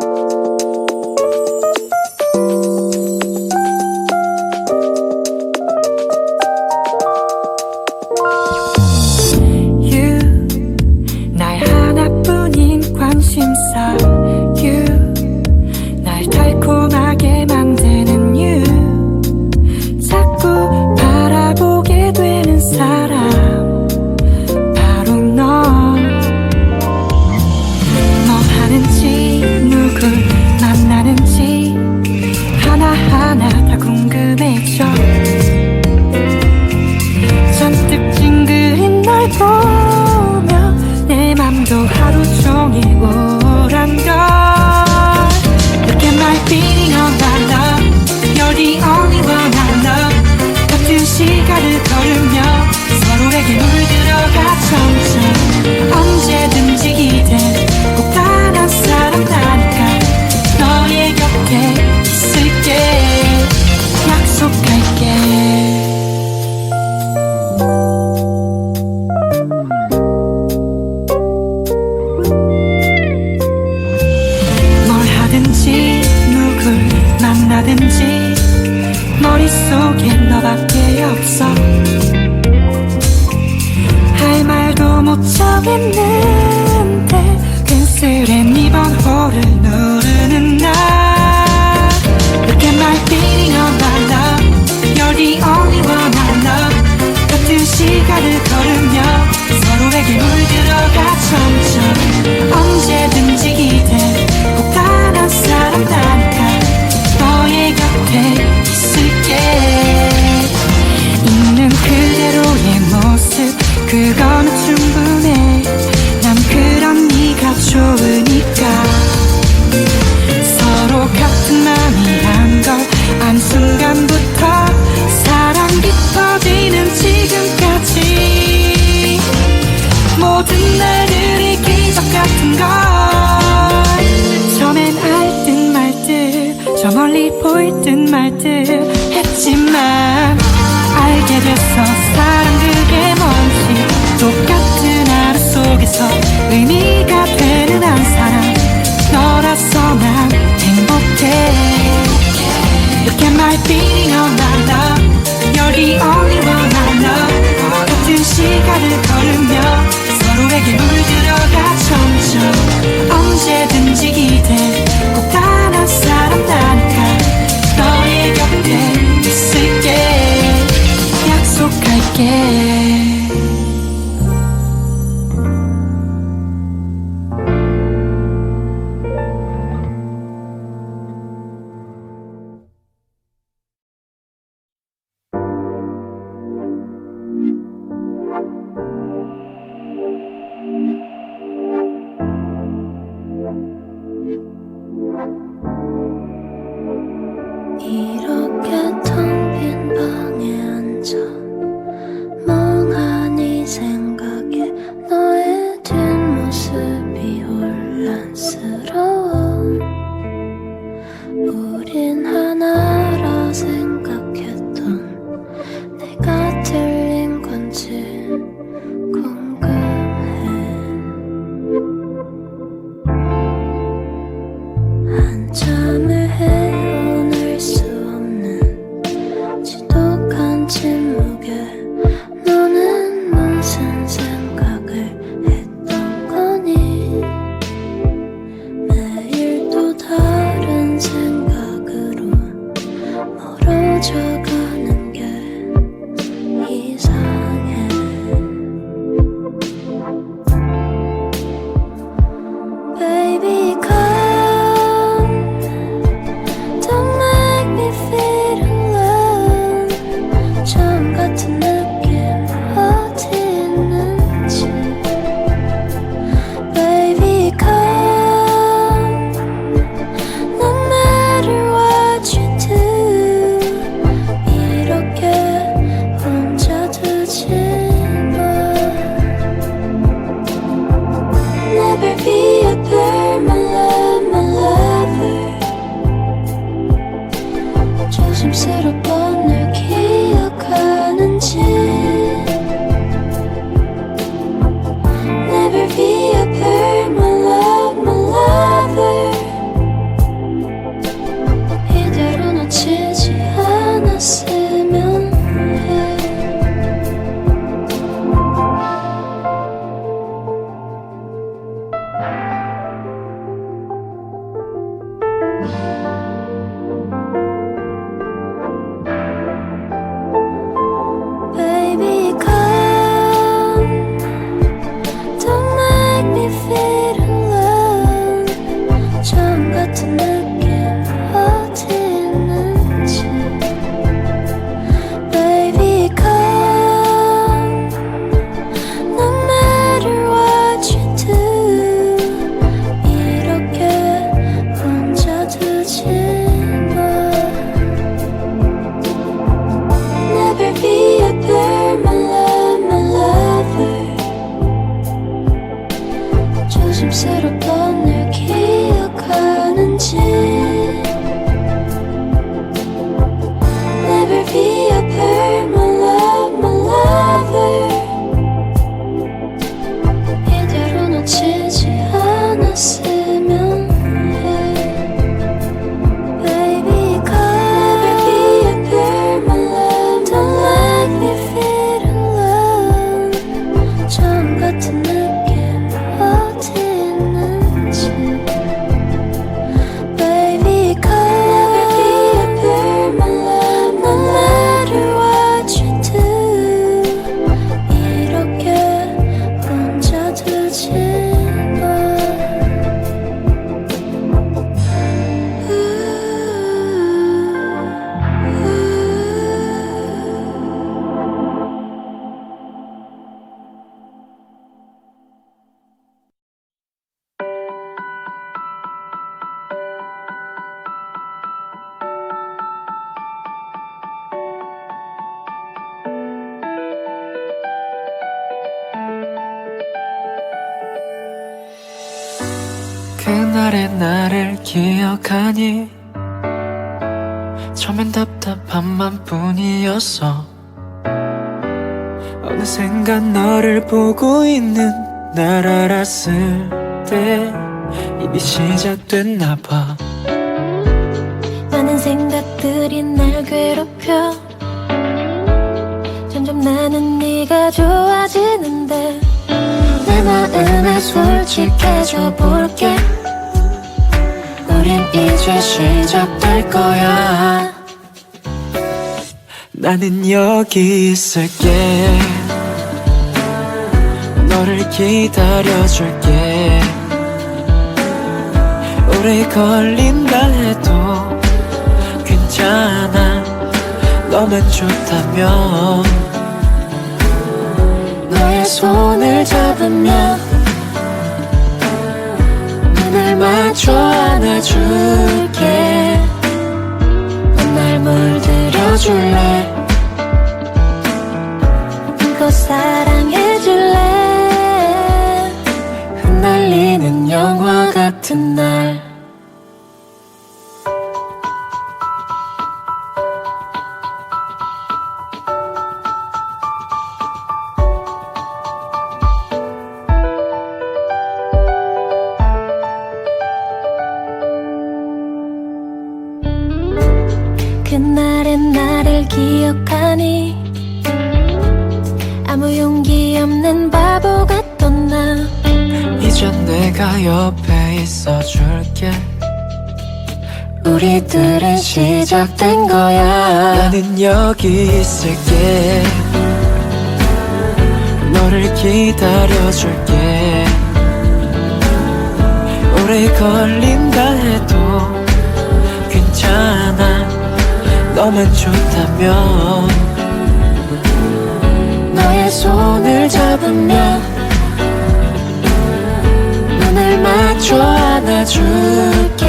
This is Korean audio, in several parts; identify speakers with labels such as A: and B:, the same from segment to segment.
A: Música 속엔 너밖에 없어. 할 말도 못 정했는데 큰 쓰레 이번 호를 넣어 있든 말든 했지만 알게 됐어 사람들의 먼지 똑같은 하루 속에서 의미가 되는 한 사람 너라서 난 행복해. Look at my feeling on my love You're the only one I love 같은 시간을 걸으며 서로에게 물들어가 점점 언제든지 기대. 꼭 단한 사람 나한테 again.
B: 그날의 나를 기억하니? 처음엔 답답한 맘뿐이었어. 어느샌가 너를 보고 있는 날 알았을 때 이미 시작됐나 봐.
C: 많은 생각들이 날 괴롭혀 점점 나는 네가 좋아지는데 내 마음에 솔직해져 볼게 우린 이제 시작될 거야.
B: 나는 여기 있을게. 너를 기다려줄게. 오래 걸린다 해도 괜찮아. 너만 좋다면.
C: 너의 손을 잡으면 눈을 맞춰 안아줄게. 넌 날 물들여줄래? 이거 사랑해
B: 내가 옆에 있어줄게.
C: 우리들은 시작된 거야.
B: 나는 여기 있을게. 너를 기다려줄게. 오래 걸린다 해도 괜찮아. 너만 좋다면.
C: 너의 손을 잡으면 맞춰 안아줄게.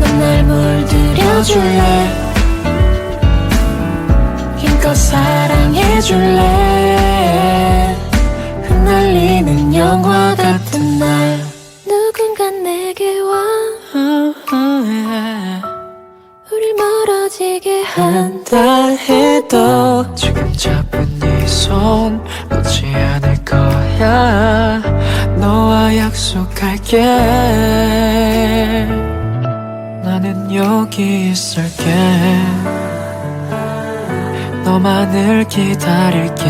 C: 넌 날 물들여줄래? 힘껏 사랑해줄래? 흩날리는 영화 같은 날. 누군가 내게 와. 우릴 멀어지게 한
B: 한다 해도 지금 잡은 이손 놓지 않을 거야 너와 약속할게. 나는 여기 있을게. 너만을 기다릴게.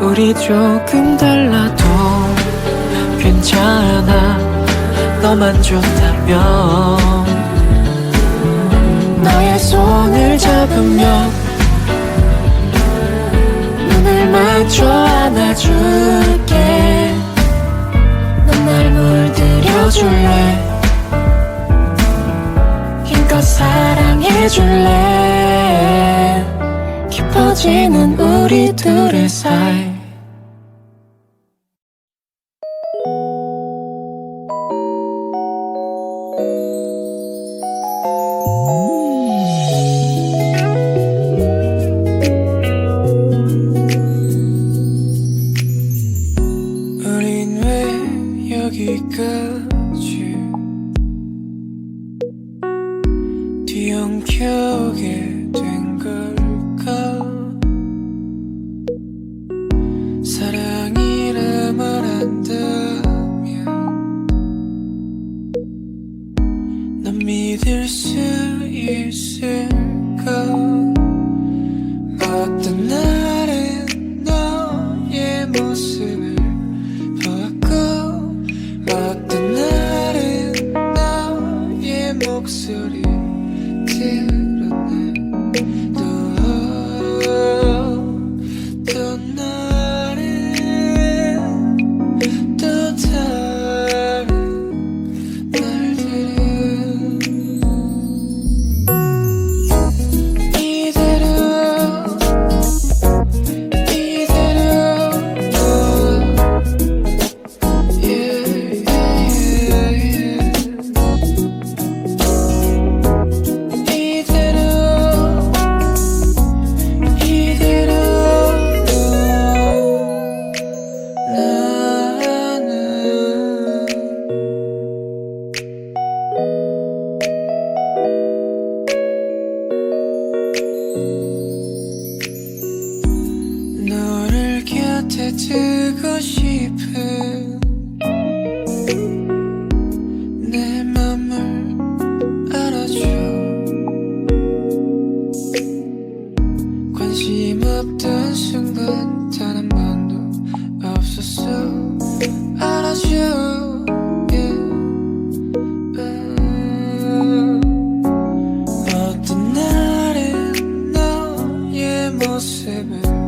B: 우리 조금 달라도 괜찮아. 너만 좋다면.
C: 너의 손을 잡으면 눈을 맞춰 안아줄게. 넌 날 물들여줄래? 힘껏 사랑해줄래? 깊어지는 우리 둘의 사이
B: 뒤엉켜게 된 걸까? 사랑이라 말한다면 난 믿을 수 있을까? 어떤 날은 너의 모습을 보았고 어떤 날은 나의 목소리 곁에 두고 싶은 내 맘을 알아줘. 관심 없던 순간 단 한 번도 없었어. 알아줘. 모습을